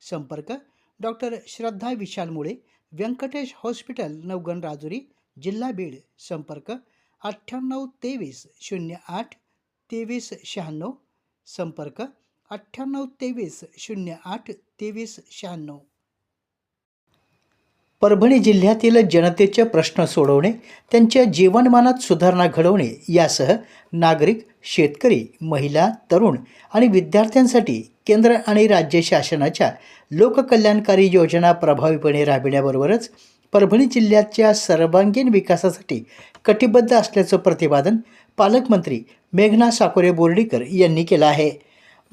संपर्क डॉक्टर श्रद्धा विशाल मुळे व्यंकटेश हॉस्पिटल नवगण राजुरी जिल्हा बीड. संपर्क अठ्ठ्याण्णव तेवीस शून्य आठ तेवीस शहाण्णव. संपर्क अठ्ठ्याण्णव तेवीस शून्य आठ तेवीस शहाण्णव. परभणी जिल्ह्यातील जनतेचे प्रश्न सोडवणे त्यांच्या जीवनमानात सुधारणा घडवणे यासह नागरिक शेतकरी महिला तरुण आणि विद्यार्थ्यांसाठी केंद्र आणि राज्य शासनाच्या लोककल्याणकारी योजना प्रभावीपणे राबविण्याबरोबरच परभणी जिल्ह्याच्या सर्वांगीण विकासासाठी कटिबद्ध असल्याचं प्रतिपादन पालकमंत्री मेघना साकोरे बोर्डीकर यांनी केलं आहे.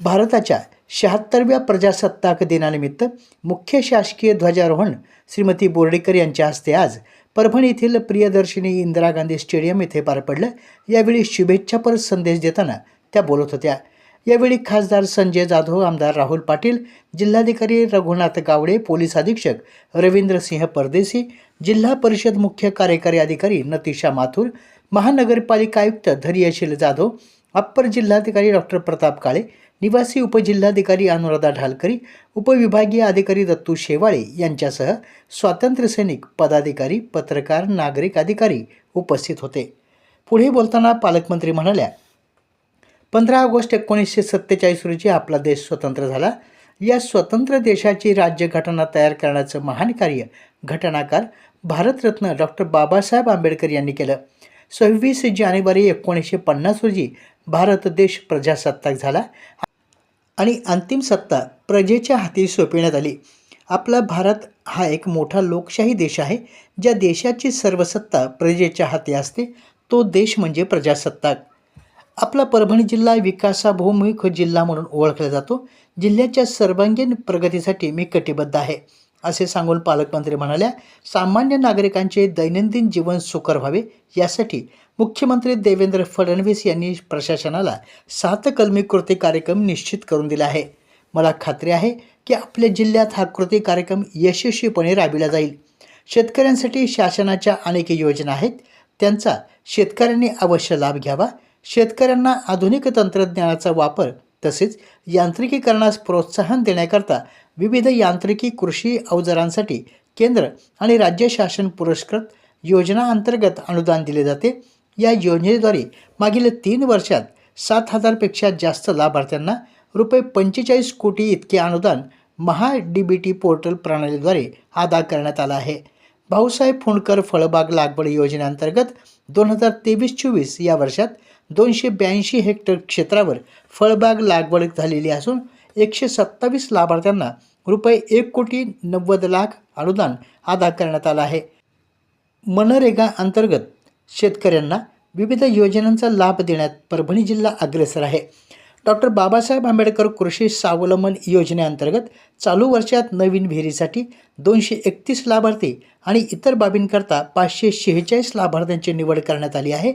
भारताच्या शहात्तरव्या प्रजासत्ताक दिनानिमित्त मुख्य शासकीय ध्वजारोहण श्रीमती बोर्डेकर यांच्या हस्ते आज परभणी येथील प्रियदर्शिनी इंदिरा गांधी स्टेडियम येथे पार पडलं. यावेळी शुभेच्छापर संदेश देताना त्या बोलत होत्या. यावेळी खासदार संजय जाधव आमदार राहुल पाटील जिल्हाधिकारी रघुनाथ गावडे पोलीस अधीक्षक रवींद्रसिंह परदेसी जिल्हा परिषद मुख्य कार्यकारी अधिकारी नतिशा माथुर महानगरपालिका आयुक्त धैर्यशील जाधव अप्पर जिल्हाधिकारी डॉक्टर प्रताप काळे निवासी उपजिल्हाधिकारी अनुराधा ढालकरी उपविभागीय अधिकारी दत्तू शेवाळे यांच्यासह स्वातंत्र्यसैनिक पदाधिकारी पत्रकार नागरिक अधिकारी उपस्थित होते. पुढे बोलताना पालकमंत्री म्हणाल्या पंधरा ऑगस्ट एकोणीसशे सत्तेचाळीस रोजी आपला देश स्वतंत्र झाला. या स्वतंत्र देशाची राज्यघटना तयार करण्याचं महान कार्य घटनाकार भारतरत्न डॉक्टर बाबासाहेब आंबेडकर यांनी केलं. सव्वीस जानेवारी एकोणीसशे पन्नास रोजी भारत देश प्रजासत्ताक झाला. आणि अंतिम सत्ता प्रजेच्या हाती सोपविण्यात आली. आपला भारत हा एक मोठा लोकशाही देश आहे ज्या देशाची सर्व सत्ता प्रजेच्या हाती असते तो देश म्हणजे प्रजासत्ताक. आपला परभणी जिल्हा विकासाभिमुख जिल्हा म्हणून ओळखला जातो. जिल्ह्याच्या सर्वांगीण प्रगतीसाठी मी कटिबद्ध आहे. असे सांगून पालकमंत्री म्हणाल्या सामान्य नागरिकांचे दैनंदिन जीवन सुकर व्हावे. यासाठी मुख्यमंत्री देवेंद्र फडणवीस यांनी प्रशासनाला सात कलमी कृती कार्यक्रम निश्चित करून दिला आहे. मला खात्री आहे की आपल्या जिल्ह्यात हा कृती कार्यक्रम यशस्वीपणे राबविला जाईल. शेतकऱ्यांसाठी शासनाच्या अनेक योजना आहेत. त्यांचा शेतकऱ्यांनी अवश्य लाभ घ्यावा. शेतकऱ्यांना आधुनिक तंत्रज्ञानाचा वापर तसेच यांत्रिकीकरणास प्रोत्साहन देण्याकरता विविध यांत्रिकी कृषी अवजारांसाठी केंद्र आणि राज्य शासन पुरस्कृत योजना अंतर्गत अनुदान दिले जाते. या योजनेद्वारे मागील तीन वर्षात सात हजारपेक्षा जास्त लाभार्थ्यांना रुपये पंचेचाळीस कोटी इतके अनुदान Maha D B T portal प्रणालीद्वारे अदा करण्यात आला आहे. भाऊसाहेब फुंडकर फळबाग लागवड योजनेअंतर्गत दोन हजार तेवीस चोवीस या वर्षात दोनशे ब्याऐंशी हेक्टर क्षेत्रावर फळबाग लागवड झालेली असून एकशे सत्तावीस लाभार्थ्यांना रुपये एक कोटी नव्वद लाख अनुदान अदा करण्यात आलं आहे. मनरेगा अंतर्गत शेतकऱ्यांना विविध योजनांचा लाभ देण्यात परभणी जिल्हा अग्रेसर आहे. डॉक्टर बाबासाहेब आंबेडकर कृषी स्वावलंबन योजनेअंतर्गत चालू वर्षात नवीन विहिरीसाठी दोनशे एकतीस लाभार्थी आणि इतर बाबींकरता पाचशे शेहेचाळीस लाभार्थ्यांची निवड करण्यात आली आहे.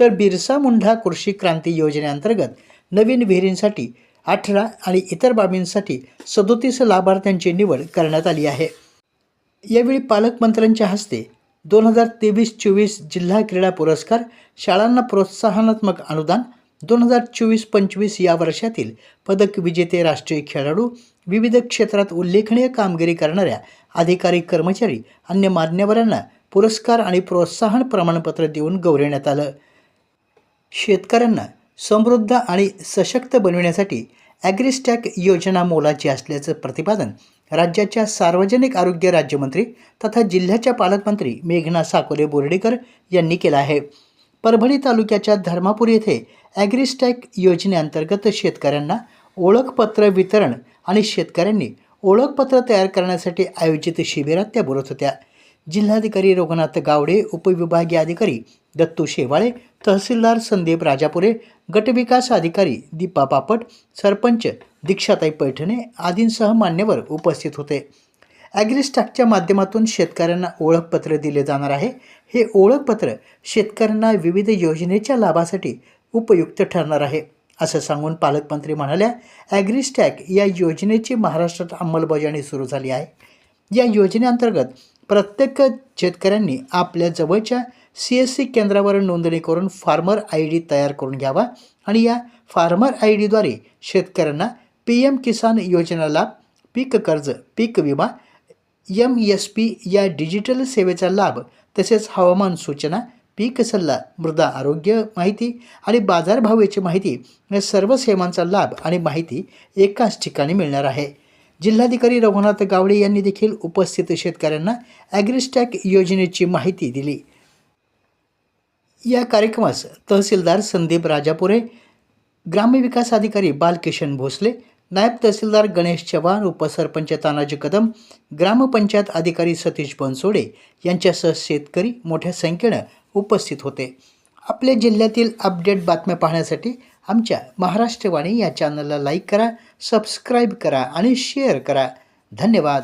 तर बिरसा मुंढा कृषी क्रांती योजनेअंतर्गत नवीन विहिरींसाठी अठरा आणि इतर बाबींसाठी सदोतीस लाभार्थ्यांची निवड करण्यात आली आहे. यावेळी पालकमंत्र्यांच्या हस्ते दोन हजार तेवीस चोवीस जिल्हा क्रीडा पुरस्कार शाळांना प्रोत्साहनात्मक अनुदान दोन हजार चोवीस पंचवीस या वर्षातील पदक विजेते राष्ट्रीय खेळाडू विविध क्षेत्रात उल्लेखनीय कामगिरी करणाऱ्या अधिकारी कर्मचारी अन्य मान्यवरांना पुरस्कार आणि प्रोत्साहन प्रमाणपत्र देऊन गौरवण्यात आलं. शेतकऱ्यांना समृद्ध आणि सशक्त बनविण्यासाठी ॲग्रिस्टॅक योजना मोलाची असल्याचं प्रतिपादन राज्याच्या सार्वजनिक आरोग्य राज्यमंत्री तथा जिल्ह्याच्या पालकमंत्री मेघना साकोरे बोर्डीकर यांनी केलं आहे. परभणी तालुक्याच्या धर्मापूर येथे ॲग्रिस्टॅक योजनेअंतर्गत शेतकऱ्यांना ओळखपत्र वितरण आणि शेतकऱ्यांनी ओळखपत्र तयार करण्यासाठी आयोजित शिबिरात त्या बोलत होत्या. जिल्हाधिकारी रघुनाथ गावडे उपविभागीय अधिकारी दत्तू शेवाळे तहसीलदार संदीप राजापुरे गटविकास अधिकारी दीपा पापट सरपंच दीक्षाताई पैठणे आदींसह मान्यवर उपस्थित होते. ॲग्रिस्टॅकच्या माध्यमातून शेतकऱ्यांना ओळखपत्र दिले जाणार आहे. हे ओळखपत्र शेतकऱ्यांना विविध योजनेच्या लाभासाठी उपयुक्त ठरणार आहे असं सांगून पालकमंत्री म्हणाल्या ॲग्रिस्टॅक या योजनेची महाराष्ट्रात अंमलबजावणी सुरू झाली आहे. या योजनेअंतर्गत प्रत्येक शेतकऱ्यांनी आपल्या जवळच्या सी एस सी केंद्रावर नोंदणी करून फार्मर आय डी तयार करून घ्यावा आणि या फार्मर आय डीद्वारे शेतकऱ्यांना पी एम किसान योजना लाभ पीक कर्ज पीक विमा एम एस पी या डिजिटल सेवेचा लाभ तसेच हवामान सूचना पीक सल्ला मृदा आरोग्य माहिती आणि बाजारभावाची माहिती या सर्व सेवांचा लाभ आणि माहिती एकाच ठिकाणी मिळणार आहे. जिल्हाधिकारी रघुनाथ गावडे यांनी देखील उपस्थित शेतकऱ्यांना ॲग्रिस्टॅक योजनेची माहिती दिली. या कार्यक्रमास तहसीलदार संदीप राजापुरे ग्रामविकास अधिकारी बालकिशन भोसले नायब तहसीलदार गणेश चव्हाण उपसरपंच तानाजी कदम ग्रामपंचायत अधिकारी सतीश बनसोडे यांच्यासह शेतकरी मोठ्या संख्येनं उपस्थित होते. आपल्या जिल्ह्यातील अपडेट बातम्या पाहण्यासाठी आमच्या महाराष्ट्रवाणी या चॅनलला लाईक करा सबस्क्राईब करा आणि शेअर करा. धन्यवाद.